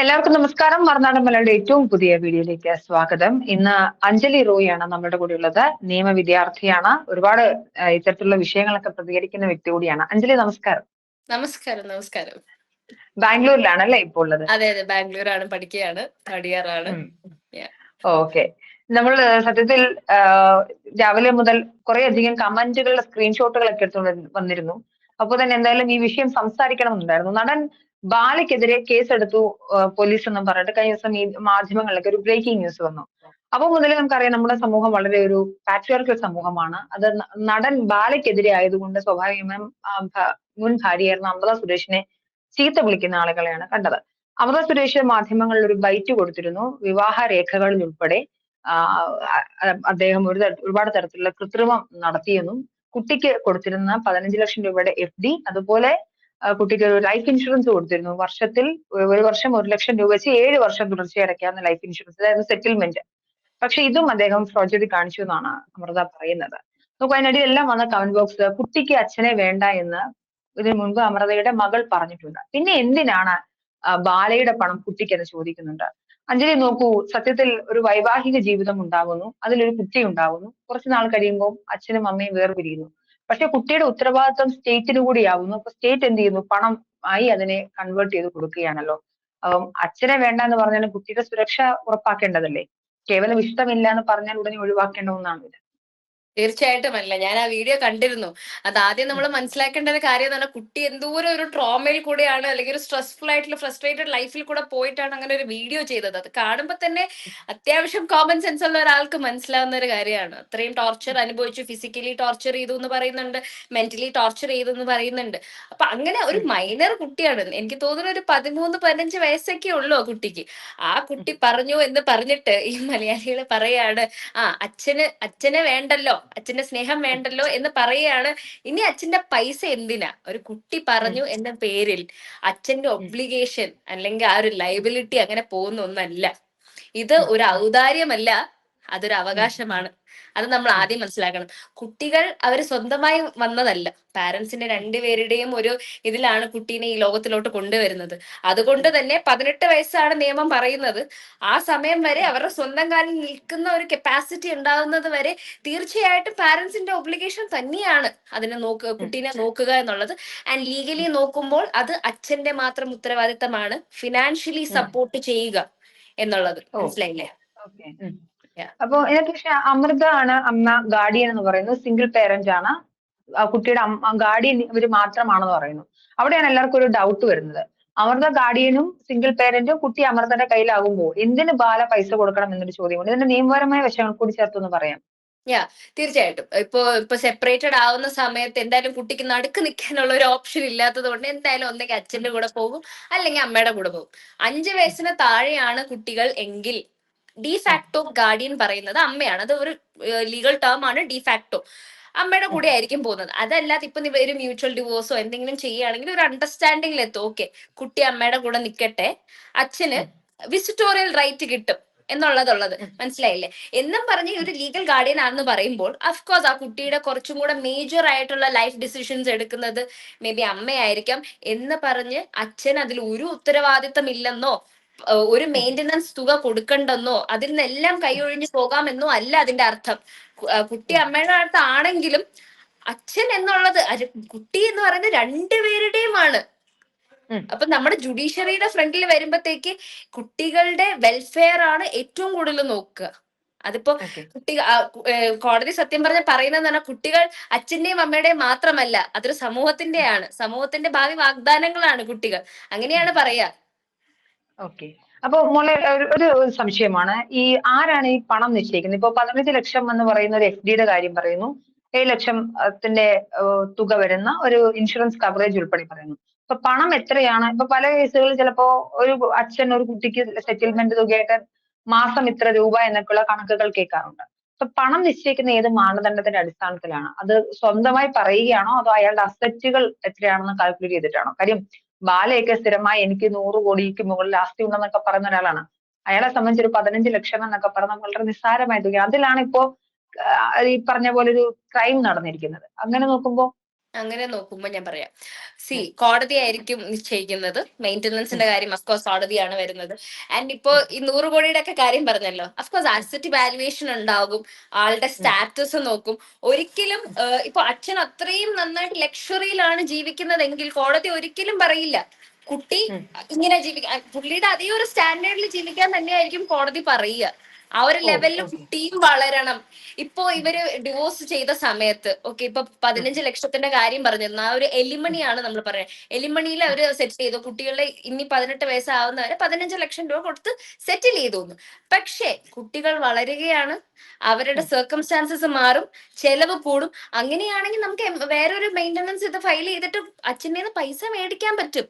എല്ലാവർക്കും നമസ്കാരം. മറുനാടൻ മലയുടെ ഏറ്റവും പുതിയ വീഡിയോയിലേക്ക് സ്വാഗതം. ഇന്ന് അഞ്ജലി റോയിയാണ് നമ്മുടെ കൂടെ ഉള്ളത് നിയമ വിദ്യാർത്ഥിയാണ്. ഒരുപാട് ഇത്തരത്തിലുള്ള വിഷയങ്ങളൊക്കെ പ്രതികരിക്കുന്ന വ്യക്തി കൂടിയാണ്. അഞ്ജലി നമസ്കാരം. നമസ്കാരം നമസ്കാരം. ബാംഗ്ലൂരിലാണ് അല്ലേ ഇപ്പോൾ ഉള്ളത്? അതെ അതെ. ബാംഗ്ലൂരാണ് പഠിക്കുകയാണ്. തേർഡ് ഇയർ ആണ് ഓക്കെ. നമ്മൾ സത്യത്തിൽ രാവിലെ മുതൽ കുറെ അധികം കമന്റുകളുടെ സ്ക്രീൻഷോട്ടുകളൊക്കെ എടുത്തുകൊണ്ട് വന്നിരുന്നു. അപ്പോൾ തന്നെ എന്തായാലും ഈ വിഷയം സംസാരിക്കണം സംസാരിക്കണമെന്നുണ്ടായിരുന്നു. നടൻ ബാലയ്ക്കെതിരെ കേസെടുത്തു പോലീസ് എന്നും പറഞ്ഞിട്ട് കഴിഞ്ഞ ദിവസം ഈ മാധ്യമങ്ങളിലൊക്കെ ഒരു ബ്രേക്കിംഗ് ന്യൂസ് വന്നു. അപ്പൊ മുതൽ നമുക്കറിയാം നമ്മുടെ സമൂഹം വളരെ ഒരു പാട്രിയാർക്കൽ സമൂഹമാണ്. അത് നടൻ ബാലയ്ക്കെതിരെ ആയതുകൊണ്ട് സ്വാഭാവികമായും മുൻ ഭാര്യയായിരുന്ന അമൃത സുരേഷിനെ ചീത്ത വിളിക്കുന്ന ആളുകളെയാണ് കണ്ടത്. അമൃത സുരേഷ് മാധ്യമങ്ങളിൽ ഒരു ബൈറ്റ് കൊടുത്തിരുന്നു വിവാഹ രേഖകളിൽ ഉൾപ്പെടെ അദ്ദേഹം ഒരു ഒരുപാട് തരത്തിലുള്ള കൃത്രിമം നടത്തിയെന്നും കുട്ടിക്ക് കൊടുത്തിരുന്ന പതിനഞ്ച് ലക്ഷം രൂപയുടെ എഫ് ഡി അതുപോലെ കുട്ടിക്ക് ഒരു ലൈഫ് ഇൻഷുറൻസ് കൊടുത്തിരുന്നു. വർഷത്തിൽ ഒരു വർഷം ഒരു ലക്ഷം രൂപ വെച്ച് ഏഴ് വർഷം തുടർച്ചയായി അടയ്ക്കാവുന്ന ലൈഫ് ഇൻഷുറൻസ് അതായത് സെറ്റിൽമെന്റ് പക്ഷെ ഇതും അദ്ദേഹം ഫ്രോജറി കാണിച്ചു എന്നാണ് അമൃത പറയുന്നത്. നോക്കൂ അതിനിടയിൽ എല്ലാം വന്ന കമന്റ് ബോക്സ് കുട്ടിക്ക് അച്ഛനെ വേണ്ട എന്ന് ഇതിനു മുൻപ് അമൃതയുടെ മകൾ പറഞ്ഞിട്ടുണ്ട്. പിന്നെ എന്തിനാണ് ബാലയുടെ പണം കുട്ടിക്ക് എന്ന് ചോദിക്കുന്നുണ്ട്. അഞ്ജലി നോക്കൂ സത്യത്തിൽ ഒരു വൈവാഹിക ജീവിതം ഉണ്ടാകുന്നു. അതിലൊരു കുട്ടി ഉണ്ടാകുന്നു. കുറച്ചു നാൾ കഴിയുമ്പോൾ അച്ഛനും അമ്മയും വേർപിരിയുന്നു. പക്ഷെ കുട്ടിയുടെ ഉത്തരവാദിത്വം സ്റ്റേറ്റിന് കൂടിയാവുന്നു. അപ്പൊ സ്റ്റേറ്റ് എന്ത് ചെയ്യുന്നു? പണം ആയി അതിനെ കൺവേർട്ട് ചെയ്ത് കൊടുക്കുകയാണല്ലോ. അച്ഛനെ വേണ്ട എന്ന് പറഞ്ഞാലും കുട്ടിയുടെ സുരക്ഷ ഉറപ്പാക്കേണ്ടതല്ലേ? കേവലം ഇഷ്ടമില്ല എന്ന് പറഞ്ഞാൽ ഉടനെ ഒഴിവാക്കേണ്ട ഒന്നാണ് ഇത്. തീർച്ചയായിട്ടും അല്ല. ഞാൻ ആ വീഡിയോ കണ്ടിരുന്നു. അത് ആദ്യം നമ്മൾ മനസ്സിലാക്കേണ്ട ഒരു കാര്യം എന്ന് പറഞ്ഞാൽ കുട്ടി എന്തോരം ഒരു ട്രോമയിൽ കൂടെയാണ് അല്ലെങ്കിൽ ഒരു സ്ട്രെസ്ഫുൾ ആയിട്ടുള്ള ഫ്രസ്ട്രേറ്റഡ് ലൈഫിൽ കൂടെ പോയിട്ടാണ് അങ്ങനെ ഒരു വീഡിയോ ചെയ്തത്. അത് കാണുമ്പോൾ തന്നെ അത്യാവശ്യം കോമൺ സെൻസ് ഉള്ള ഒരാൾക്ക് മനസ്സിലാവുന്ന ഒരു കാര്യമാണ്. അത്രയും ടോർച്ചർ അനുഭവിച്ചു. ഫിസിക്കലി ടോർച്ചർ ചെയ്തു എന്ന് പറയുന്നുണ്ട്. മെന്റലി ടോർച്ചർ ചെയ്തു എന്ന് പറയുന്നുണ്ട്. അപ്പൊ അങ്ങനെ ഒരു മൈനർ കുട്ടിയാണ്. എനിക്ക് തോന്നുന്നു ഒരു പതിമൂന്ന് പതിനഞ്ച് വയസ്സൊക്കെ ഉള്ളൂ ആ കുട്ടിക്ക്. ആ കുട്ടി പറഞ്ഞു എന്ന് പറഞ്ഞിട്ട് ഈ മലയാളികൾ പറയാണ് ആ അച്ഛന് അച്ഛനെ വേണ്ടല്ലോ. അച്ഛന്റെ സ്നേഹം വേണ്ടല്ലോ എന്ന് പറയുകയാണ്. ഇനി അച്ഛന്റെ പൈസ എന്തിനാ? ഒരു കുട്ടി പറഞ്ഞു എന്ന പേരിൽ അച്ഛന്റെ ഒബ്ലിഗേഷൻ അല്ലെങ്കിൽ ആ ഒരു ലൈബിലിറ്റി അങ്ങനെ പോകുന്ന ഒന്നല്ല. ഇത് ഒരു ഔദാര്യമല്ല അതൊരു അവകാശമാണ്. അത് നമ്മൾ ആദ്യം മനസ്സിലാക്കണം. കുട്ടികൾ അവർ സ്വന്തമായി വന്നതല്ല. പാരന്റ്സിന്റെ രണ്ടുപേരുടെയും ഒരു ഇതിലാണ് കുട്ടീനെ ഈ ലോകത്തിലോട്ട് കൊണ്ടുവരുന്നത്. അതുകൊണ്ട് തന്നെ പതിനെട്ട് വയസ്സാണ് നിയമം പറയുന്നത്. ആ സമയം വരെ അവരുടെ സ്വന്തം കാലിൽ നിൽക്കുന്ന ഒരു കപ്പാസിറ്റി ഉണ്ടാകുന്നത് വരെ തീർച്ചയായിട്ടും പാരന്റ്സിന്റെ ഒബ്ലിഗേഷൻ തന്നെയാണ് അതിനെ നോക്കുക കുട്ടീനെ നോക്കുക എന്നുള്ളത്. ആൻഡ് ലീഗലി നോക്കുമ്പോൾ അത് അച്ഛന്റെ മാത്രം ഉത്തരവാദിത്തമാണ്. ഫിനാൻഷ്യലി സപ്പോർട്ട് ചെയ്യുക എന്നുള്ളത്. മനസ്സിലായില്ലേ. അപ്പൊ ഇതിനകത്ത് പക്ഷെ അമൃത ആണ് അമ്മ ഗാർഡിയൻ എന്ന് പറയുന്നത്. സിംഗിൾ പേരന്റ് ആണ്. ആ കുട്ടിയുടെ ഗാർഡിയൻ ഇവർ മാത്രമാണെന്ന് പറയുന്നു. അവിടെയാണ് എല്ലാവർക്കും ഒരു ഡൗട്ട് വരുന്നത്. അമൃത ഗാർഡിയനും സിംഗിൾ പേരന്റും കുട്ടി അമൃതന്റെ കയ്യിലാകുമ്പോൾ എന്തിന് ബാല പൈസ കൊടുക്കണം എന്നൊരു ചോദ്യമുണ്ട്. ഇതിന്റെ നിയമപരമായ വശങ്ങൾ കൂടി ചേർത്തൊന്ന് പറയാം. യാ തീർച്ചയായിട്ടും. ഇപ്പൊ ഇപ്പൊ സെപ്പറേറ്റഡ് ആവുന്ന സമയത്ത് എന്തായാലും കുട്ടിക്ക് നടുക്ക് നിൽക്കാനുള്ള ഒരു ഓപ്ഷൻ ഇല്ലാത്തത് കൊണ്ട് എന്തായാലും ഒന്നെങ്കിൽ അച്ഛന്റെ കൂടെ പോകും അല്ലെങ്കിൽ അമ്മയുടെ കൂടെ പോകും. അഞ്ചു വയസ്സിന് താഴെയാണ് കുട്ടികൾ എങ്കിൽ ഡിഫാക്ടോ ഗാർഡിയൻ പറയുന്നത് അമ്മയാണ്. അത് ഒരു ലീഗൽ ടേം ആണ് ഡിഫാക്ടോ അമ്മയുടെ കൂടെ ആയിരിക്കും പോകുന്നത്. അതല്ലാതെ ഇപ്പൊ ഒരു മ്യൂച്വൽ ഡിവോഴ്സോ എന്തെങ്കിലും ചെയ്യുകയാണെങ്കിൽ ഒരു അണ്ടർസ്റ്റാൻഡിംഗിൽ എത്തും. ഓക്കെ കുട്ടി അമ്മയുടെ കൂടെ നിൽക്കട്ടെ അച്ഛന് വിസിറ്റോറിയൽ റൈറ്റ് കിട്ടും എന്നുള്ളതുള്ളത്. മനസ്സിലായില്ലേ? എന്നും പറഞ്ഞ് ഒരു ലീഗൽ ഗാർഡിയൻ ആണെന്ന് പറയുമ്പോൾ അഫ്കോഴ്സ് ആ കുട്ടിയുടെ കുറച്ചും കൂടെ മേജർ ആയിട്ടുള്ള ലൈഫ് ഡിസിഷൻസ് എടുക്കുന്നത് മേ ബി അമ്മയായിരിക്കാം എന്ന് പറഞ്ഞ് അച്ഛൻ അതിൽ ഒരു ഉത്തരവാദിത്തം ഇല്ലെന്നോ ഒരു മെയിന്റനൻസ് തുക കൊടുക്കണ്ടെന്നോ അതിൽ നിന്നെല്ലാം കൈയൊഴിഞ്ഞു പോകാമെന്നോ അല്ല അതിന്റെ അർത്ഥം. കുട്ടി അമ്മയുടെ അടുത്താണെങ്കിലും അച്ഛൻ എന്നുള്ളത് കുട്ടി എന്ന് പറയുന്നത് രണ്ടുപേരുടെയുമാണ്. അപ്പൊ നമ്മുടെ ജുഡീഷ്യറിയുടെ ഫ്രണ്ടിൽ വരുമ്പത്തേക്ക് കുട്ടികളുടെ വെൽഫെയർ ആണ് ഏറ്റവും കൂടുതൽ നോക്കുക. അതിപ്പോ കുട്ടി കോടതി സത്യം പറഞ്ഞ പറയുന്നത് പറഞ്ഞാൽ കുട്ടികൾ അച്ഛന്റെയും അമ്മയുടെയും മാത്രമല്ല അതൊരു സമൂഹത്തിന്റെയാണ് സമൂഹത്തിന്റെ ഭാവി വാഗ്ദാനങ്ങളാണ് കുട്ടികൾ. അങ്ങനെയാണ് പറയാ ഓക്കെ അപ്പൊ മോളെ ഒരു- സംശയമാണ്. ഈ ആരാണ് ഈ പണം നിശ്ചയിക്കുന്നത്? ഇപ്പൊ പതിനഞ്ച് ലക്ഷം എന്ന് പറയുന്ന ഒരു എഫ് ഡിയുടെ കാര്യം പറയുന്നു. ഏഴ് ലക്ഷത്തിന്റെ തുക വരുന്ന ഒരു ഇൻഷുറൻസ് കവറേജ് ഉൾപ്പെടെ പറയുന്നു. അപ്പൊ പണം എത്രയാണ്? ഇപ്പൊ പല കേസുകളിൽ ചിലപ്പോ ഒരു അച്ഛൻ ഒരു കുട്ടിക്ക് സെറ്റിൽമെന്റ് തുകയായിട്ട് മാസം ഇത്ര രൂപ എന്നൊക്കെയുള്ള കണക്കുകൾ കേൾക്കാറുണ്ട്. അപ്പൊ പണം നിശ്ചയിക്കുന്ന ഏത് മാനദണ്ഡത്തിന്റെ അടിസ്ഥാനത്തിലാണ്? അത് സ്വന്തമായി പറയുകയാണോ? അതോ അയാളുടെ അസറ്റുകൾ എത്രയാണെന്ന് കാൽക്കുലേറ്റ് ചെയ്തിട്ടാണോ? കാര്യം ബാലയൊക്കെ സ്ഥിരമായി എനിക്ക് നൂറ് കോടിക്ക് മുകളിൽ ആസ്തി ഉണ്ടെന്നൊക്കെ പറയുന്ന ഒരാളാണ്. അയാളെ സംബന്ധിച്ച് ഒരു പതിനഞ്ച് ലക്ഷം എന്നൊക്കെ പറഞ്ഞാൽ വളരെ നിസ്സാരമായ തുക അതിലാണ് ഇപ്പോ ഈ പറഞ്ഞ പോലെ ഒരു ക്രൈം നടന്നിരിക്കുന്നത്. അങ്ങനെ നോക്കുമ്പോ അങ്ങനെ നോക്കുമ്പോ ഞാൻ പറയാം. സി കോടതി ആയിരിക്കും നിശ്ചയിക്കുന്നത്. മെയിന്റനൻസിന്റെ കാര്യം അഫ്കോഴ്സ് കോടതിയാണ് വരുന്നത്. ആൻഡ് ഇപ്പോ ഈ നൂറ് കോടിയുടെ ഒക്കെ കാര്യം പറഞ്ഞല്ലോ. അഫ്കോഴ്സ് അസറ്റ് വാലുവേഷൻ ഉണ്ടാകും. ആളുടെ സ്റ്റാറ്റസ് നോക്കും. ഒരിക്കലും ഇപ്പൊ അച്ഛൻ അത്രയും നന്നായിട്ട് ലക്ഷറിയിലാണ് ജീവിക്കുന്നതെങ്കിൽ കോടതി ഒരിക്കലും പറയില്ല. കുട്ടി ഇങ്ങനെ ജീവിക്കാൻ പുള്ളിയുടെ അതേ ഒരു സ്റ്റാൻഡേർഡിൽ ജീവിക്കാൻ തന്നെയായിരിക്കും കോടതി പറയുക. ആ ഒരു ലെവലിൽ ടീം കുട്ടിയും വളരണം. ഇപ്പോ ഇവർ ഡിവോഴ്സ് ചെയ്ത സമയത്ത് ഓക്കെ ഇപ്പൊ പതിനഞ്ച് ലക്ഷത്തിന്റെ കാര്യം പറഞ്ഞിരുന്നു. ആ ഒരു എലിമണിയാണ് നമ്മൾ പറയുന്നത്. എലിമണിയിൽ അവർ സെറ്റ് ചെയ്തു. കുട്ടികളെ ഇനി പതിനെട്ട് വയസ്സാവുന്നവരെ പതിനഞ്ച് ലക്ഷം രൂപ കൊടുത്ത് സെറ്റിൽ ചെയ്തു. പക്ഷേ കുട്ടികൾ വളരുകയാണ്. അവരുടെ സർക്കംസ്റ്റാൻസസ് മാറും. ചെലവ് കൂടും. അങ്ങനെയാണെങ്കിൽ നമുക്ക് വേറൊരു മെയിന്റനൻസ് ഇത് ഫയൽ ചെയ്തിട്ട് അച്ഛന്റെ പൈസ മേടിക്കാൻ പറ്റും.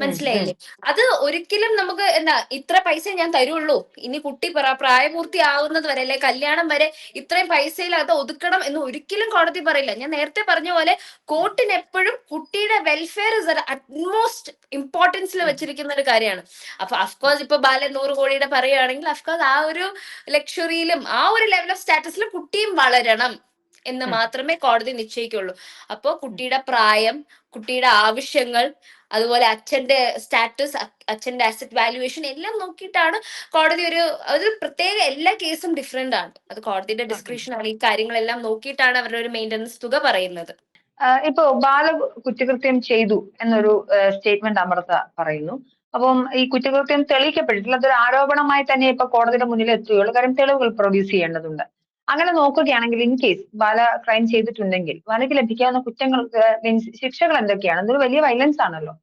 മനസ്സിലായില്ലേ? അത് ഒരിക്കലും നമുക്ക് എന്താ ഇത്ര പൈസ ഞാൻ തരുള്ളൂ. ഇനി കുട്ടി പ്ര- പ്രായപൂർത്തിയാവുന്നത് വരെ അല്ലെ കല്യാണം വരെ ഇത്രയും പൈസയിൽ അത് ഒതുക്കണം എന്ന് ഒരിക്കലും കോടതി പറയില്ല. ഞാൻ നേരത്തെ പറഞ്ഞ പോലെ കോർട്ടിന് എപ്പോഴും കുട്ടിയുടെ വെൽഫെയർ ഇസ് അറ്റ്മോസ്റ്റ് ഇമ്പോർട്ടൻസിൽ വെച്ചിരിക്കുന്ന ഒരു കാര്യമാണ്. അപ്പൊ അഫ്കോഴ്സ് ഇപ്പൊ ബാലൻ നൂറ് കോടിയുടെ പറയുകയാണെങ്കിൽ അഫ്കോഴ്സ് ആ ഒരു ലക്ഷറിയിലും ആ ഒരു ലെവൽ ഓഫ് സ്റ്റാറ്റസിലും കുട്ടിയും വളരണം. എന്ന് മാത്രമേ കോടതി നിശ്ചയിക്കുള്ളൂ. അപ്പോൾ കുട്ടിയുടെ പ്രായം കുട്ടിയുടെ ആവശ്യങ്ങൾ അതുപോലെ അച്ഛന്റെ സ്റ്റാറ്റസ് അച്ഛന്റെ അസറ്റ് വാല്യുവേഷൻ എല്ലാം നോക്കിയിട്ടാണ് കോടതി ഒരു ഒരു പ്രത്യേക എല്ലാ കേസും ഡിഫറെന്റ് ആണ്. അത് കോടതിയുടെ ഡിസ്ക്രിപ്ഷൻ ആണ്. ഈ കാര്യങ്ങളെല്ലാം നോക്കിയിട്ടാണ് അവരുടെ ഒരു മെയിന്റനൻസ് തുക പറയുന്നത്. ഇപ്പോ ഇപ്പൊ ബാല കുറ്റകൃത്യം ചെയ്തു എന്നൊരു സ്റ്റേറ്റ്മെന്റ് അമൃത പറയുന്നു. അപ്പം ഈ കുറ്റകൃത്യം തെളിയിക്കപ്പെട്ടിട്ടില്ല. അതൊരു ആരോപണമായി തന്നെ ഇപ്പൊ കോടതിയുടെ മുന്നിൽ എത്തുകയുള്ളൂ കാര്യം തെളിവുകൾ പ്രൊഡ്യൂസ് ചെയ്യേണ്ടതുണ്ട്. അങ്ങനെ നോക്കുകയാണെങ്കിൽ ഇൻ കേസ് ബാല ക്രൈം ചെയ്തിട്ടുണ്ടെങ്കിൽ ബാലയ്ക്ക് ലഭിക്കാവുന്ന കുറ്റങ്ങൾ മീൻസ് ശിക്ഷകൾ എന്തൊക്കെയാണ്? അതൊരു വലിയ വയലൻസ് ആണല്ലോ.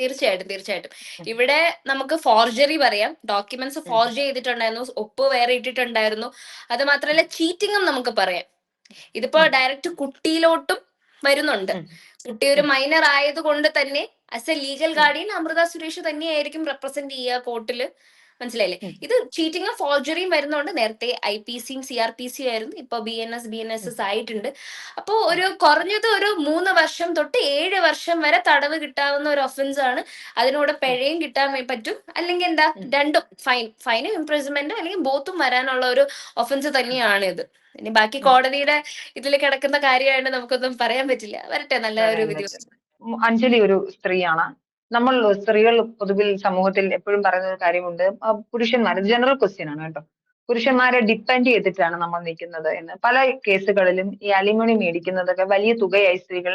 തീർച്ചയായിട്ടും തീർച്ചയായിട്ടും. ഇവിടെ നമുക്ക് ഫോർജറി പറയാം. ഡോക്യുമെന്റ്സ് ഫോർജ് ചെയ്തിട്ടുണ്ടായിരുന്നു ഒപ്പ് വേറെ ഇട്ടിട്ടുണ്ടായിരുന്നു. അത് മാത്രമല്ല ചീറ്റിങ്ങും നമുക്ക് പറയാം. ഇതിപ്പോ ഡയറക്റ്റ് കുട്ടിയിലോട്ടും വരുന്നുണ്ട്. കുട്ടി ഒരു മൈനർ ആയതുകൊണ്ട് തന്നെ as a legal guardian Amritha Suresh തന്നെയായിരിക്കും റെപ്രസെന്റ് ചെയ്യുക കോർട്ടിൽ മനസ്സിലായില്ലേ. ഇത് ചീറ്റിങ്ങും ഫോർജറിയും വരുന്നതുകൊണ്ട് നേരത്തെ ഐ പി സിയും സി ആർ പി സി ആയിരുന്നു. ഇപ്പൊ B N S B N S S ആയിട്ടുണ്ട്. അപ്പോ ഒരു കുറഞ്ഞത് ഒരു മൂന്ന് വർഷം തൊട്ട് ഏഴ് വർഷം വരെ തടവ് കിട്ടാവുന്ന ഒരു ഒഫൻസ് ആണ്. അതിനോട് പിഴയും കിട്ടാൻ പറ്റും. അല്ലെങ്കിൽ എന്താ? രണ്ടും ഫൈൻ ഫൈനും ഇംപ്രൂവ്മെന്റും അല്ലെങ്കിൽ ബോത്തും വരാനുള്ള ഒരു ഒഫൻസ് തന്നെയാണ് ഇത്. ഇനി ബാക്കി. കോടതിയുടെ ഇതിൽ കിടക്കുന്ന കാര്യമായിട്ട് നമുക്കൊന്നും പറയാൻ പറ്റില്ല. വരട്ടെ നല്ല ഒരു വിധി അഞ്ജലി ഒരു സ്ത്രീയാണ്. നമ്മൾ സ്ത്രീകൾ പൊതുവിൽ സമൂഹത്തിൽ എപ്പോഴും പറയുന്ന ഒരു കാര്യമുണ്ട്. പുരുഷന്മാർ ജനറൽ ക്വസ്റ്റ്യൻ ആണ് കേട്ടോ. പുരുഷന്മാരെ ഡിപ്പെൻഡ് ചെയ്തിട്ടാണ് നമ്മൾ നിൽക്കുന്നത് എന്ന്. പല കേസുകളിലും ഈ അലിമണി മേടിക്കുന്നതൊക്കെ വലിയ തുകയായി സ്ത്രീകൾ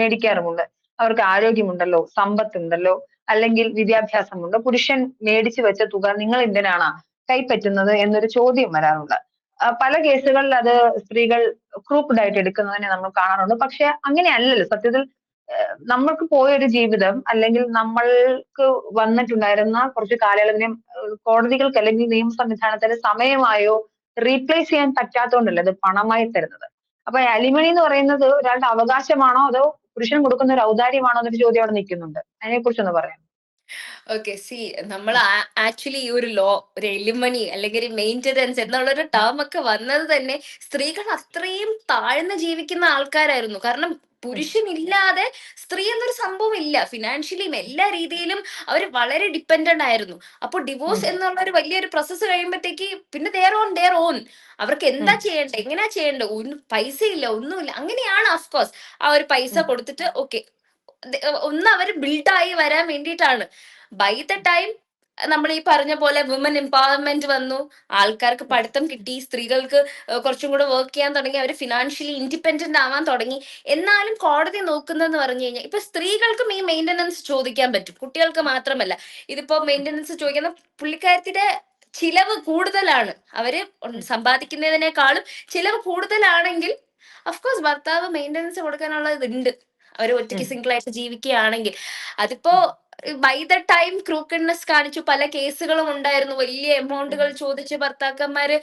മേടിക്കാറുമുണ്ട്. അവർക്ക് ആരോഗ്യമുണ്ടല്ലോ സമ്പത്തുണ്ടല്ലോ അല്ലെങ്കിൽ വിദ്യാഭ്യാസമുണ്ട്. പുരുഷൻ മേടിച്ചു വെച്ച തുക നിങ്ങൾ എന്തിനാണ് കൈപ്പറ്റുന്നത് എന്നൊരു ചോദ്യം വരാറുണ്ട്. പല കേസുകളിൽ അത് സ്ത്രീകൾ ക്രൂപ്ഡ് ആയിട്ട് എടുക്കുന്നതിനെ നമ്മൾ കാണാറുണ്ട്. പക്ഷെ അങ്ങനെയല്ലല്ലോ. സത്യത്തിൽ നമ്മൾക്ക് പോയൊരു ജീവിതം അല്ലെങ്കിൽ നമ്മൾക്ക് വന്നിട്ടുണ്ടായിരുന്ന കുറച്ച് കാലയളവിനെ കോടതികൾക്ക് അല്ലെങ്കിൽ നിയമ സംവിധാനത്തിന് സമയമായോ റീപ്ലേസ് ചെയ്യാൻ പറ്റാത്തതുകൊണ്ടല്ലേ അത് പണമായി തരുന്നത്? അപ്പൊ അലിമണി എന്ന് പറയുന്നത് ഒരാളുടെ അവകാശമാണോ അതോ പുരുഷൻ കൊടുക്കുന്ന ഒരു ഔദാര്യമാണോ എന്നൊരു ചോദ്യം അവിടെ നിൽക്കുന്നുണ്ട്. അതിനെ കുറിച്ചൊന്ന് പറയാം ഓക്കെ സി നമ്മൾ ആക്ച്വലി ഈ ഒരു ലോ ഒരു എലിമണി അല്ലെങ്കിൽ ഒരു മെയിന്റനൻസ് എന്നുള്ള ഒരു ടേം ഒക്കെ വന്നത് തന്നെ സ്ത്രീകൾ അത്രയും താഴ്ന്ന് ജീവിക്കുന്ന ആൾക്കാരായിരുന്നു. കാരണം പുരുഷനില്ലാതെ സ്ത്രീ എന്നൊരു സംഭവം ഇല്ല. ഫിനാൻഷ്യലിയും എല്ലാ രീതിയിലും അവർ വളരെ ഡിപ്പെൻഡന്റ് ആയിരുന്നു. അപ്പോൾ ഡിവോഴ്സ് എന്നുള്ള ഒരു വലിയൊരു പ്രോസസ്സ് കഴിയുമ്പോഴത്തേക്ക് പിന്നെ ദെയർ ഓൺ ദെയർ ഓൺ അവർക്ക് എന്താ. ചെയ്യേണ്ടത്? എങ്ങനെയാ ചെയ്യേണ്ടത്? പൈസ ഇല്ല ഒന്നുമില്ല. അങ്ങനെയാണ് അഫ്കോഴ്സ് ആ ഒരു പൈസ കൊടുത്തിട്ട് ഓക്കെ ഒന്ന് അവർ ബിൽഡായി വരാൻ വേണ്ടിയിട്ടാണ്. ബൈ ദ ടൈം നമ്മൾ ഈ പറഞ്ഞ പോലെ വുമൻ എംപവർമെന്റ് വന്നു ആൾക്കാർക്ക് പഠിത്തം കിട്ടി സ്ത്രീകൾക്ക് കുറച്ചും കൂടെ വർക്ക് ചെയ്യാൻ തുടങ്ങി അവർ ഫിനാൻഷ്യലി ഇൻഡിപെൻഡന്റ് ആവാൻ തുടങ്ങി. എന്നാലും കോടതി നോക്കുന്നതെന്ന് പറഞ്ഞു കഴിഞ്ഞാൽ ഇപ്പൊ സ്ത്രീകൾക്കും ഈ മെയിന്റനൻസ് ചോദിക്കാൻ പറ്റും. കുട്ടികൾക്ക് മാത്രമല്ല. ഇതിപ്പോ മെയിന്റനൻസ് ചോദിക്കുന്ന പുള്ളിക്കാരത്തിന്റെ ചിലവ് കൂടുതലാണ്. അവർ സമ്പാദിക്കുന്നതിനേക്കാളും ചിലവ് കൂടുതലാണെങ്കിൽ അഫ്കോഴ്സ് ഭർത്താവ് മെയിന്റനൻസ് കൊടുക്കാനുള്ള ഇതുണ്ട്. അവർ ഒറ്റയ്ക്ക്. സിംഗിൾ ആയിട്ട് ജീവിക്കുകയാണെങ്കിൽ. അതിപ്പോ ബൈ ദ ടൈം ക്രൂക്കഡ്നെസ് കാണിച്ചു പല കേസുകളും ഉണ്ടായിരുന്നു. വലിയ എമൗണ്ടുകൾ ചോദിച്ച് ഭർത്താക്കന്മാര്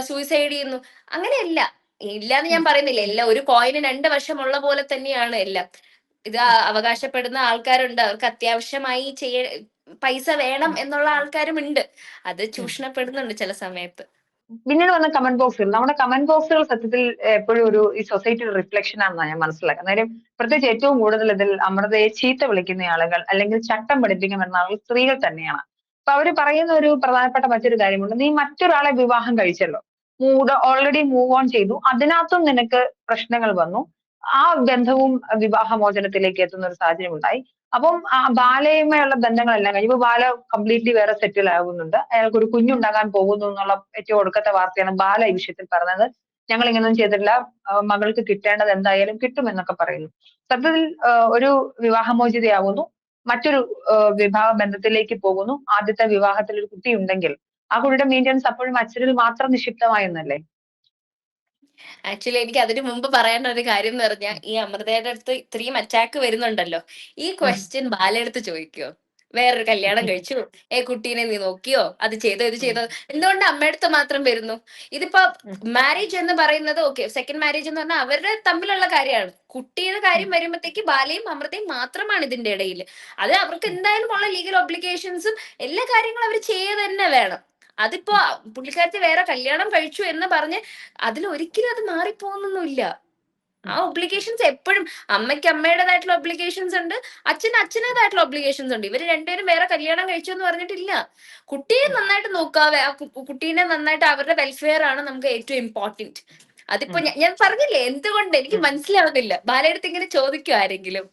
സൂയിസൈഡ് ചെയ്യുന്നു. അങ്ങനെയല്ല. ഇല്ലാന്ന് ഞാൻ ഉം. പറയുന്നില്ല. എല്ലാം ഒരു കോയിന് രണ്ട് വശമുള്ള പോലെ തന്നെയാണ് എല്ലാം. ഇത് അവകാശപ്പെടുന്ന ആൾക്കാരുണ്ട്. അവർക്ക് അത്യാവശ്യമായി ചെയ്യ പൈസ വേണം എന്നുള്ള ആൾക്കാരും ഉണ്ട്. അത് ചൂഷണപ്പെടുന്നുണ്ട് ചില സമയത്ത്. പിന്നീട് വന്ന കമന്റ് ബോക്സുകൾ നമ്മുടെ കമന്റ് ബോക്സുകൾ സത്യത്തിൽ എപ്പോഴും ഒരു ഈ സൊസൈറ്റിയുടെ റിഫ്ലക്ഷൻ ആണെന്നാണ് ഞാൻ മനസ്സിലാക്കുന്നത്. കാര്യം പ്രത്യേകിച്ച് ഏറ്റവും കൂടുതൽ ഇതിൽ അമൃതയെ ചീത്ത വിളിക്കുന്ന ആളുകൾ അല്ലെങ്കിൽ ചട്ടം പഠിപ്പിക്കാൻ വരുന്ന ആളുകൾ സ്ത്രീകൾ തന്നെയാണ്. അപ്പൊ അവർ പറയുന്ന ഒരു പ്രധാനപ്പെട്ട മറ്റൊരു കാര്യമുണ്ട്. നീ മറ്റൊരാളെ വിവാഹം കഴിച്ചല്ലോ. മൂഡ് ഓൾറെഡി മൂവ് ഓൺ ചെയ്തു. അതിനകത്തും നിനക്ക് പ്രശ്നങ്ങൾ വന്നു. ആ ബന്ധവും വിവാഹമോചനത്തിലേക്ക് എത്തുന്ന ഒരു സാഹചര്യം ഉണ്ടായി അപ്പം ആ ബാലയുമായുള്ള ബന്ധങ്ങളെല്ലാം കഴിഞ്ഞു ഇപ്പൊ ബാല കംപ്ലീറ്റ്ലി വേറെ സെറ്റിൽ ആകുന്നുണ്ട് അയാൾക്ക് ഒരു കുഞ്ഞുണ്ടാകാൻ പോകുന്നു എന്നുള്ള ഏറ്റവും ഒടുക്കത്തെ വാർത്തയാണ് ബാല ഈ വിഷയത്തിൽ പറഞ്ഞത്. ഞങ്ങൾ ഇങ്ങനൊന്നും ചെയ്തിട്ടില്ല മകൾക്ക് കിട്ടേണ്ടത് എന്തായാലും കിട്ടും എന്നൊക്കെ പറയുന്നു. സത്യത്തിൽ ഒരു വിവാഹമോചിതയാകുന്നു മറ്റൊരു വിവാഹ ബന്ധത്തിലേക്ക് പോകുന്നു. ആദ്യത്തെ വിവാഹത്തിൽ ഒരു കുട്ടി ഉണ്ടെങ്കിൽ ആ കുട്ടിയുടെ മെയിന്റെനൻസ് അപ്പോഴും അച്ഛനിൽ മാത്രം നിക്ഷിപ്തമായെന്നല്ലേ? ആക്ച്വലി എനിക്ക് അതിന് മുമ്പ് പറയേണ്ട ഒരു കാര്യം എന്ന് പറഞ്ഞാൽ ഈ അമൃതയുടെ അടുത്ത് ഇത്രയും അറ്റാക്ക് വരുന്നുണ്ടല്ലോ. ഈ ക്വസ്റ്റ്യൻ ബാലയെടുത്ത് ചോദിക്കോ? വേറൊരു കല്യാണം കഴിച്ചു. ഏ കുട്ടീനെ നീ നോക്കിയോ? അത് ചെയ്തോ ഇത് ചെയ്തോ? എന്തുകൊണ്ട് അമ്മയടുത്ത് മാത്രം വരുന്നു? ഇതിപ്പോ. മാരേജ് എന്ന് പറയുന്നത് ഓക്കെ സെക്കൻഡ് മാരേജ് എന്ന് പറഞ്ഞാൽ അവരുടെ തമ്മിലുള്ള കാര്യമാണ്. കുട്ടിയുടെ കാര്യം വരുമ്പോഴത്തേക്ക് ബാലയും അമൃതയും മാത്രമാണ് ഇതിന്റെ ഇടയിൽ അത് അവർക്ക് എന്തായാലും ഉള്ള ലീഗൽ ഒബ്ലിഗേഷൻസും എല്ലാ കാര്യങ്ങളും അവർ ചെയ്യുക തന്നെ വേണം. അതിപ്പോ പുള്ളിക്കാരത്തി വേറെ കല്യാണം കഴിച്ചു എന്ന് പറഞ്ഞ് അതിൽ ഒരിക്കലും അത് മാറിപ്പോകുന്നൊന്നുമില്ല. ആ ഒബ്ലിഗേഷൻസ് എപ്പോഴും അമ്മയ്ക്ക് അമ്മയുടേതായിട്ടുള്ള ഒബ്ലിഗേഷൻസ് ഉണ്ട് അച്ഛന് അച്ഛനേതായിട്ടുള്ള ഒബ്ലിഗേഷൻസ് ഉണ്ട്. ഇവർ രണ്ടുപേരും വേറെ കല്യാണം കഴിച്ചു എന്ന് പറഞ്ഞിട്ടില്ല. കുട്ടിയെ നന്നായിട്ട് നോക്കാവേ ആ കുട്ടീനെ നന്നായിട്ട് അവരുടെ വെൽഫെയർ ആണ് നമുക്ക് ഏറ്റവും ഇമ്പോർട്ടന്റ് അതിപ്പോ ഞാൻ- ഞാൻ പറഞ്ഞില്ലേ എന്തുകൊണ്ട്? എനിക്ക് മനസ്സിലാവുന്നില്ല. ബാലയെടുത്ത് ഇങ്ങനെ ചോദിക്കും ആരെങ്കിലും.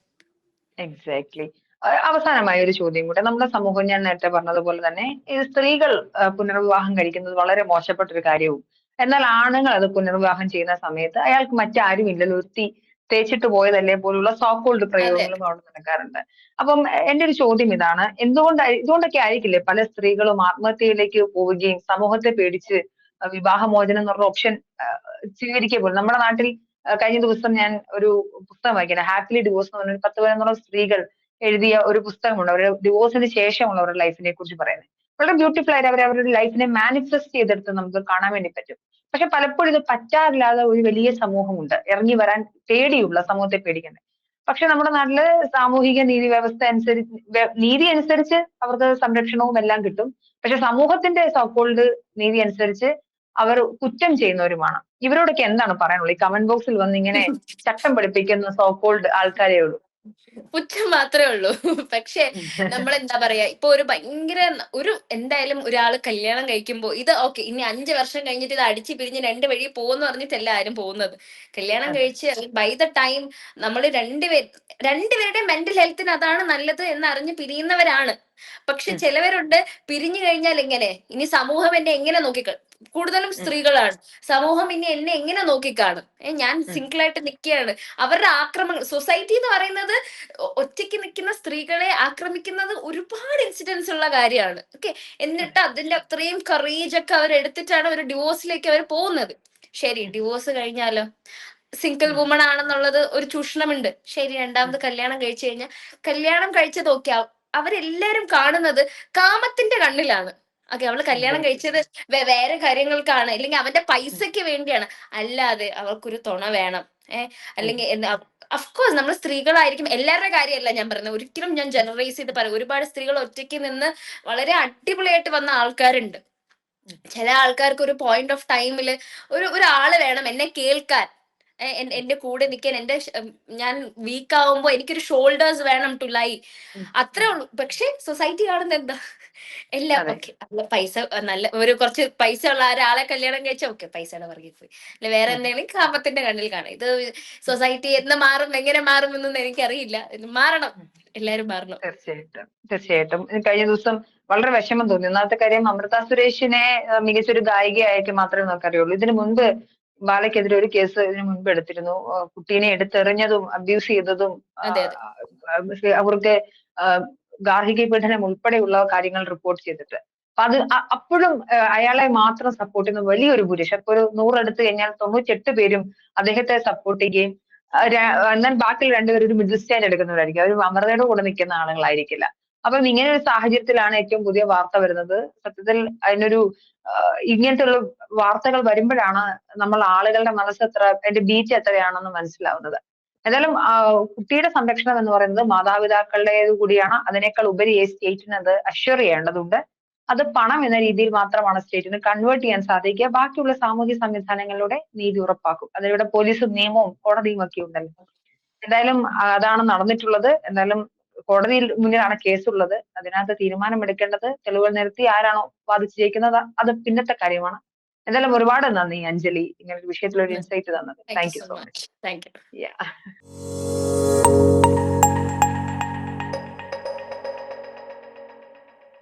എക്സാക്ട്ലി അവസാനമായ ഒരു ചോദ്യം കൂടെ. നമ്മുടെ സമൂഹം ഞാൻ നേരത്തെ പറഞ്ഞതുപോലെ തന്നെ ഈ സ്ത്രീകൾ പുനർവിവാഹം കഴിക്കുന്നത് വളരെ മോശപ്പെട്ട ഒരു കാര്യവും. എന്നാൽ ആണുങ്ങൾ അത് പുനർവിവാഹം ചെയ്യുന്ന സമയത്ത് അയാൾക്ക് മറ്റാരും ഇല്ലല്ലോ ഒരുത്തി തേച്ചിട്ട് പോയതല്ലേ പോലുള്ള സോക്കോൾഡ് പ്രയോഗങ്ങളും അവിടെ നടക്കാറുണ്ട്. അപ്പം എന്റെ ഒരു ചോദ്യം ഇതാണ്. എന്തുകൊണ്ട് ഇതുകൊണ്ടൊക്കെ ആയിരിക്കില്ലേ പല സ്ത്രീകളും ആത്മഹത്യയിലേക്ക് പോവുകയും സമൂഹത്തെ പേടിച്ച് വിവാഹമോചനം എന്ന് ഓപ്ഷൻ ഓപ്ഷൻ പോലും. നമ്മുടെ നാട്ടിൽ കഴിഞ്ഞ ദിവസം ഞാൻ ഒരു പുസ്തകം വായിക്കുന്നത് ഹാപ്പിലി ഡിവോഴ്സ് എന്ന് പറഞ്ഞ പത്ത് പതിനൊന്നോളം സ്ത്രീകൾ എഴുതിയ ഒരു പുസ്തകമുണ്ട്. അവരുടെ ഡിവോഴ്സിന് ശേഷമുള്ള അവരുടെ ലൈഫിനെ കുറിച്ച് പറയുന്നത്. വളരെ ബ്യൂട്ടിഫുൾ ആയിട്ട് അവർ അവരുടെ ലൈഫിനെ മാനിഫെസ്റ്റ് ചെയ്തെടുത്ത് നമുക്ക് കാണാൻ വേണ്ടി പറ്റും. പക്ഷെ പലപ്പോഴും ഇത് പറ്റാറില്ലാതെ ഒരു വലിയ സമൂഹമുണ്ട്. ഇറങ്ങി വരാൻ പേടിയുള്ള സമൂഹത്തെ പേടിക്കുന്നത്. പക്ഷെ നമ്മുടെ നാട്ടിൽ സാമൂഹിക നീതി വ്യവസ്ഥ അനുസരിച്ച് നീതി അനുസരിച്ച് അവർക്ക് സംരക്ഷണവും എല്ലാം കിട്ടും. പക്ഷെ സമൂഹത്തിന്റെ സോക്കോൾഡ് നീതി അനുസരിച്ച് അവർ കുറ്റം ചെയ്യുന്നവരുമാണ്. ഇവരോടൊക്കെ എന്താണ് പറയാനുള്ളത്? ഈ കമന്റ് ബോക്സിൽ വന്ന് ഇങ്ങനെ ചട്ടം പഠിപ്പിക്കുന്ന സോക്കോൾഡ് ആൾക്കാരേ ഉള്ളൂ. പുച്ഛം മാത്രമേ ഉള്ളൂ. പക്ഷെ നമ്മൾ എന്താ പറയാ ഇപ്പൊ ഒരു ഭയങ്കര ഒരു എന്തായാലും ഒരാൾ കല്യാണം കഴിക്കുമ്പോ ഇത് ഓക്കെ ഇനി അഞ്ച് വർഷം കഴിഞ്ഞിട്ട് ഇത് അടിച്ചു പിരിഞ്ഞ് രണ്ട് വഴി പോകുന്നു പറഞ്ഞിട്ടല്ല ആരും പോകുന്നത്. കല്യാണം കഴിച്ച് ബൈ ദ ടൈം നമ്മൾ രണ്ടുപേർ രണ്ടുപേരുടെ മെന്റൽ ഹെൽത്തിന് അതാണ് നല്ലത് എന്ന് അറിഞ്ഞ് പിരിയുന്നവരാണ്. പക്ഷെ ചിലവരുണ്ട് പിരിഞ്ഞു കഴിഞ്ഞാൽ എങ്ങനെ? ഇനി സമൂഹം എന്നെ എങ്ങനെ നോക്കിക്ക കൂടുതലും സ്ത്രീകളാണ്. സമൂഹം ഇനി എന്നെ എങ്ങനെ നോക്കിക്കാണും? ഞാൻ സിംഗിൾ ആയിട്ട് നിൽക്കുകയാണ്. അവരുടെ ആക്രമണം സൊസൈറ്റി എന്ന് പറയുന്നത് ഒറ്റയ്ക്ക് നിൽക്കുന്ന സ്ത്രീകളെ ആക്രമിക്കുന്നത് ഒരുപാട് ഇൻസിഡൻസ് ഉള്ള കാര്യമാണ്. ഓക്കെ? എന്നിട്ട് അതിന്റെ അത്രയും കറേജ് ഒക്കെ അവർ എടുത്തിട്ടാണ് ഒരു ഡിവോഴ്സിലേക്ക് അവർ പോകുന്നത്. ശരി ഡിവോഴ്സ് കഴിഞ്ഞാലോ? സിംഗിൾ വുമൺ ആണെന്നുള്ളത് ഒരു ചൂഷണമുണ്ട്. ശരി രണ്ടാമത് കല്യാണം കഴിച്ചു കഴിഞ്ഞാൽ കല്യാണം കഴിച്ചത് ഓക്കെ അവരെല്ലാരും കാണുന്നത് കാമത്തിന്റെ കണ്ണിലാണ്. ഓക്കെ അവൾ കല്യാണം. കഴിച്ചത് വേറെ കാര്യങ്ങൾക്കാണ്. അല്ലെങ്കിൽ അവന്റെ പൈസക്ക് വേണ്ടിയാണ്. അല്ലാതെ അവൾക്കൊരു തുണ വേണം. ഏഹ് അല്ലെങ്കിൽ അഫ്കോഴ്സ് നമ്മൾ സ്ത്രീകളായിരിക്കും എല്ലാവരുടെ കാര്യമല്ല ഞാൻ പറയുന്നത് ഒരിക്കലും ഞാൻ ജനറലൈസ് ചെയ്ത് പറയും. ഒരുപാട് സ്ത്രീകൾ ഒറ്റയ്ക്ക് നിന്ന് വളരെ അടിപൊളിയായിട്ട് വന്ന ആൾക്കാരുണ്ട്. ചില ആൾക്കാർക്ക് ഒരു പോയിന്റ് ഓഫ് ടൈമിൽ ഒരു ഒരാൾ വേണം എന്നെ കേൾക്കാൻ. എന്റെ കൂടെ നിൽക്കാൻ എന്റെ ഞാൻ വീക്ക് ആവുമ്പോ എനിക്കൊരു ഷോൾഡേഴ്സ് വേണം ടു ലൈ അത്രേ ഉള്ളൂ. പക്ഷെ സൊസൈറ്റി കാണുന്നത് എന്താ? എല്ലാം ഓക്കെ. പൈസ നല്ല ഒരു കുറച്ച് പൈസ ഉള്ള ഒരാളെ കല്യാണം കഴിച്ചാൽ ഓക്കെ പൈസയുടെ പുറകെ പോയി. അല്ല വേറെ. എന്തെങ്കിലും കാമത്തിന്റെ കണ്ണിൽ കാണാം. ഇത് സൊസൈറ്റി എന്ന് മാറും എങ്ങനെ മാറും എന്നൊന്നും എനിക്കറിയില്ല മാറണം. എല്ലാരും മാറണം. തീർച്ചയായിട്ടും തീർച്ചയായിട്ടും. കഴിഞ്ഞ ദിവസം വളരെ വിഷമം തോന്നി. ഒന്നാമത്തെ കാര്യം അമൃത സുരേഷിനെ മികച്ചൊരു ഗായികയായിട്ട് മാത്രമേ നമുക്കറിയുള്ളൂ ഇതിനു മുൻപ് ബാലയ്ക്കെതിരെ ഒരു കേസ് ഇതിനു മുൻപ് എടുത്തിരുന്നു. കുട്ടീനെ എടുത്തെറിഞ്ഞതും അബ്യൂസ് ചെയ്തതും. അവർക്ക് ഗാർഹിക പീഡനം ഉൾപ്പെടെയുള്ള കാര്യങ്ങൾ റിപ്പോർട്ട് ചെയ്തിട്ട്. അപ്പൊ അത് അപ്പോഴും അയാളെ മാത്രം സപ്പോർട്ട് ചെയ്യുന്ന വലിയൊരു പുരുഷൻ. ഇപ്പൊ ഒരു നൂറെടുത്ത് കഴിഞ്ഞാൽ തൊണ്ണൂറ്റെട്ട് പേരും അദ്ദേഹത്തെ സപ്പോർട്ട് ചെയ്യുകയും എന്നാൽ ബാക്കി രണ്ടുപേരും ഒരു മിഡിൽ സ്റ്റാൻഡ് എടുക്കുന്നവരായിരിക്കും. അവർ അമൃതയുടെ കൂടെ നിൽക്കുന്ന ആളുകളായിരിക്കില്ല. അപ്പം ഇങ്ങനെ ഒരു സാഹചര്യത്തിലാണ് ഏറ്റവും പുതിയ വാർത്ത വരുന്നത്. സത്യത്തിൽ അതിനൊരു ഇങ്ങനത്തെ ഉള്ള വാർത്തകൾ വരുമ്പോഴാണ് നമ്മൾ ആളുകളുടെ മനസ്സ് എത്ര അതിന്റെ ബീച്ച് എത്രയാണെന്ന് മനസ്സിലാവുന്നത്. എന്തായാലും കുട്ടിയുടെ സംരക്ഷണം എന്ന് പറയുന്നത് മാതാപിതാക്കളുടേത് കൂടിയാണ്. അതിനേക്കാൾ ഉപരി സ്റ്റേറ്റിന് അത് അഷ്വർ ചെയ്യേണ്ടതുണ്ട്. അത് പണം എന്ന രീതിയിൽ മാത്രമാണ് സ്റ്റേറ്റിന് കൺവേർട്ട് ചെയ്യാൻ സാധിക്കുക. ബാക്കിയുള്ള സാമൂഹ്യ സംവിധാനങ്ങളിലൂടെ നീതി ഉറപ്പാക്കും. അതിലൂടെ പോലീസും നിയമവും കോടതിയും ഒക്കെ ഉണ്ടല്ലോ. എന്തായാലും അതാണ് നടന്നിട്ടുള്ളത്. എന്തായാലും കോടതിയിൽ മുന്നിലാണ് കേസുള്ളത്. അതിനകത്ത് തീരുമാനമെടുക്കേണ്ടത് തെളിവുകൾ നിരത്തി ആരാണോ വാദിച്ചു ജയിക്കുന്നത്. അത് പിന്നത്തെ കാര്യമാണ്. എന്തായാലും ഒരുപാട് നന്ദി അഞ്ജലി. ഇങ്ങനെ ഒരു വിഷയത്തിൽ ഒരു ഇൻസൈറ്റ് തന്നത് thank you so much thank you.